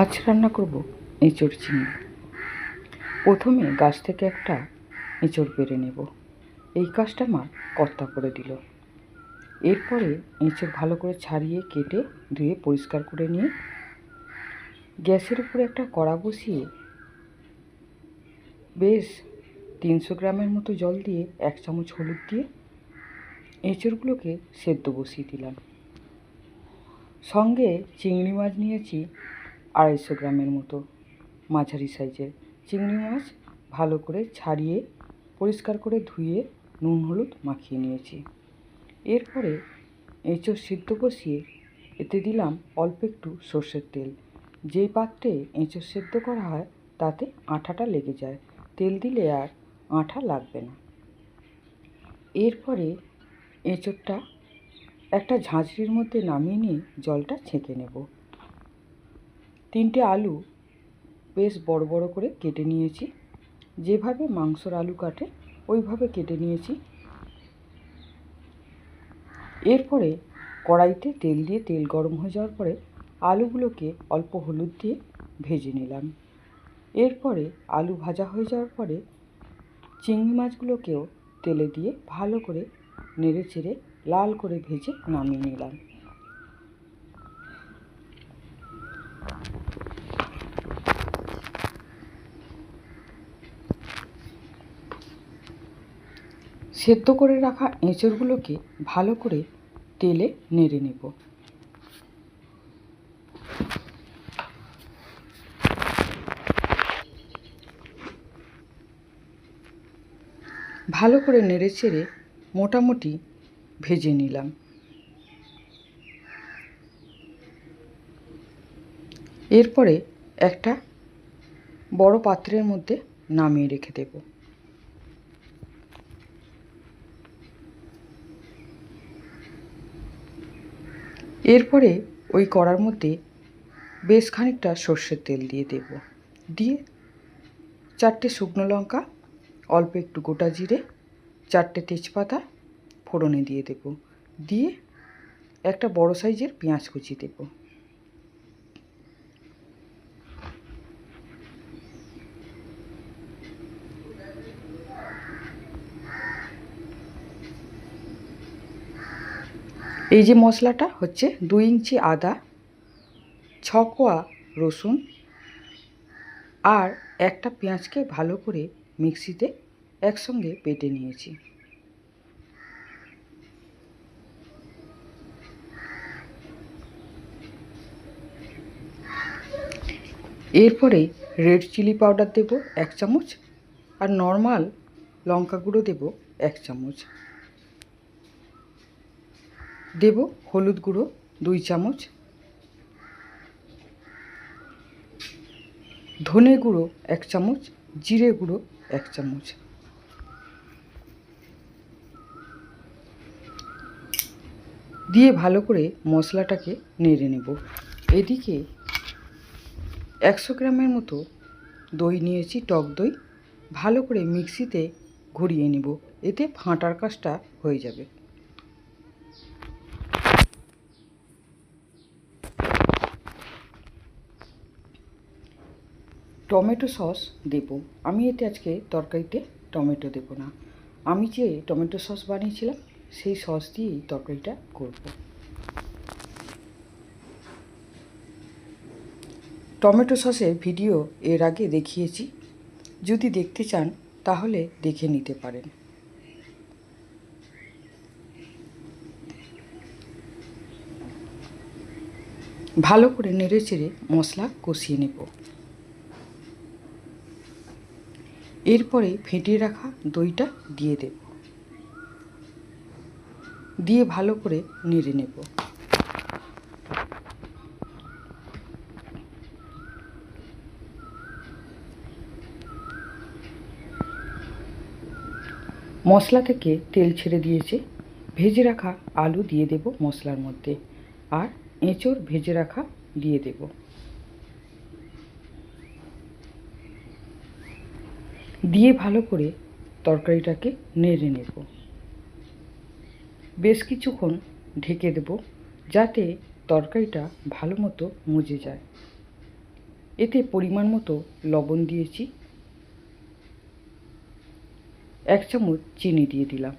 আজ রান্না করব এঁচড় চিংড়ি প্রথমে গাছ থেকে একটা এঁচড় পেরে নেব। এই কাজটা মা কর্তা করে দিল। এরপরে এঁচড় ভালো করে ছাড়িয়ে, কেটে, ধুয়ে, পরিষ্কার করে নিয়ে গ্যাসের উপরে একটা কড়া বসিয়ে বেশ তিনশো গ্রামের মতো জল দিয়ে এক চামচ হলুদ দিয়ে এঁচড়গুলোকে সেদ্ধ বসিয়ে দিলাম। সঙ্গে চিংড়ি মাছ নিয়েছি আড়াইশো গ্রামের মতো মাঝারি সাইজের চিংড়ি মাছ ভালো করে ছাড়িয়ে, পরিষ্কার করে ধুয়ে নুন হলুদ মাখিয়ে নিয়েছি। এরপরে এঁচড় সিদ্ধ বসিয়ে এতে দিলাম অল্প একটু সর্ষের তেল। যেই পাত্রে এঁচড় সেদ্ধ করা হয় তাতে আঠাটা লেগে যায়। তেল দিলে আর আঠা লাগবে না। এরপরে এঁচড়টা একটা ঝাঁঝরির মধ্যে নামিয়ে নিয়ে জলটা ছেঁকে নেব। তিনটে আলু বেশ বড় বড় করে কেটে নিয়েছি। যেভাবে মাংসর আলু কাটে, ওইভাবে কেটে নিয়েছি। এরপরে কড়াইতে তেল দিয়ে তেল গরম হয়ে যাওয়ার পরে আলুগুলোকে অল্প হলুদ দিয়ে ভেজে নিলাম। এরপরে আলু ভাজা হয়ে যাওয়ার পরে চিংড়ি মাছগুলোকেও তেলে দিয়ে ভালো করে নেড়ে চেড়ে লাল করে ভেজে নামিয়ে নিলাম। সেদ্ধ করে রাখা এঁচড়গুলোকে ভালো করে তেলে নেড়ে নেব। ভালো করে নেড়ে চেড়ে মোটামুটি ভেজে নিলাম। এরপরে একটা বড় পাত্রের মধ্যে নামিয়ে রেখে দেব। এরপরে ওই কড়ার মধ্যে বেশ খানিকটা সর্ষের তেল দিয়ে দেব। দিয়ে চারটে শুকনো লঙ্কা, অল্প একটু গোটা জিরে, চারটে তেজপাতা ফোড়নে দিয়ে দেব। দিয়ে একটা বড় সাইজের পেঁয়াজ কুচি দেব। এই যে মশলাটা হচ্ছে দুই ইঞ্চি আদা, ছ কোয়া রসুন আর একটা পেঁয়াজকে ভালো করে মিক্সিতে একসঙ্গে বেটে নিয়েছি। এরপরে রেড চিলি পাউডার দেব এক চামচ আর নর্মাল লঙ্কা গুঁড়ো দেব এক চামচ। দেব হলুদ গুঁড়ো, দুই চামচ। ধনে গুঁড়ো, এক চামচ। জিরে গুঁড়ো, এক চামচ। দিয়ে ভালো করে মশলাটাকে নেড়ে নেব। এদিকে একশো গ্রামের মতো দই নিয়েছি, টক দই। ভালো করে মিক্সিতে ঘুরিয়ে নেব। এতে ফাঁটার কাজটা হয়ে যাবে। টমেটো সস দেব। আমি এতে আজকে তরকারিতে টমেটো দেব না। আমি যে টমেটো সস বানিয়েছিলাম, সেই সস দিয়েই তরকারিটা করব। টমেটো সসের ভিডিও এর আগে দেখিয়েছি। যদি দেখতে চান, তাহলে দেখে নিতে পারেন। ভালো করে নেড়ে চেড়ে মশলা কষিয়ে নেব। এরপরে ফেটিয়ে রাখা দইটা দিয়ে দেব। দিয়ে ভালো করে নেড়ে নেব। মশলা থেকে তেল ছেড়ে দিয়েছে, ভেজে রাখা আলু দিয়ে দেব মশলার মধ্যে, আর এঁচড় ভেজে রাখা দিয়ে দেব। দিয়ে ভালো করে তরকারিটাকে নেড়ে নেব। বেশ কিছুক্ষণ ঢেকে দেব যাতে তরকারিটা ভালো মতো মজে যায়। এতে পরিমাণ মতো লবণ দিয়েছি। এক চামচ চিনি দিয়ে দিলাম।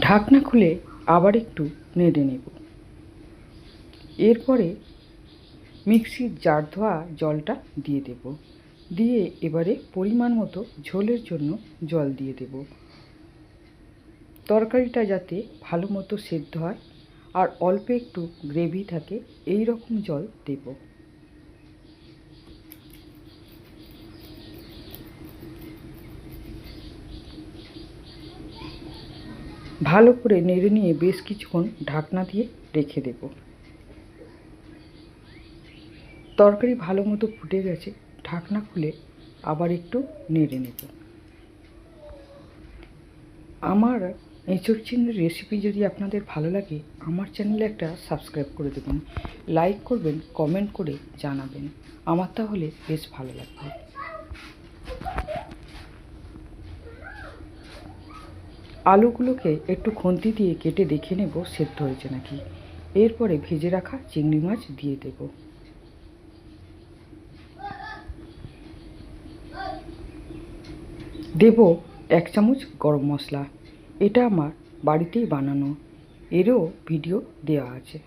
ঢাকনা খুলে আবার একটু নেড়ে নেব। এরপরে মিক্সির জার ধোয়া জলটা দিয়ে দেব। দিয়ে এবারে পরিমাণ মতো ঝোলের জন্য জল দিয়ে দেব। তরকারিটা যাতে ভালো মতো সেদ্ধ হয় আর অল্প একটু গ্রেভি থাকে এই রকম জল দেব। ভালো করে নেড়ে নিয়ে বেশ কিছুক্ষণ ঢাকনা দিয়ে রেখে দেব। তরকারি ভালো মতো ফুটে গেছে, ঢাকনা খুলে আবার একটু নেড়ে নেব। আমার এঁচড় চিংড়ির রেসিপি যদি আপনাদের ভালো লাগে, আমার চ্যানেলে একটা সাবস্ক্রাইব করে দেবেন। লাইক করবেন কমেন্ট করে জানাবেন। আমার তাহলে বেশ ভালো লাগবে। আলুগুলোকে একটু খুন্তি দিয়ে কেটে দেখে নেব, সেদ্ধ হয়েছে নাকি। এরপরে ভেজে রাখা চিংড়ি মাছ দিয়ে দেব। দেব এক চামচ গরম মশলা। এটা আমার বাড়িতেই বানানো। এরও ভিডিও দেওয়া আছে।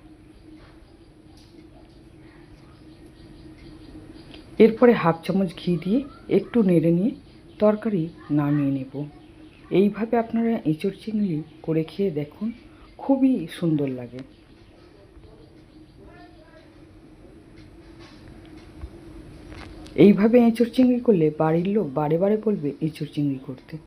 এরপরে হাফ চামচ ঘি দিয়ে একটু নেড়ে নিয়ে তরকারি নামিয়ে নেব। এইভাবে আপনারা এঁচড় চিংড়ি করে খেয়ে দেখুন, খুবই সুন্দর লাগে। এইভাবে এঁচড় চিংড়ি করলে বাড়ির লোক বারে বারে বলবে এঁচড় চিংড়ি করতে।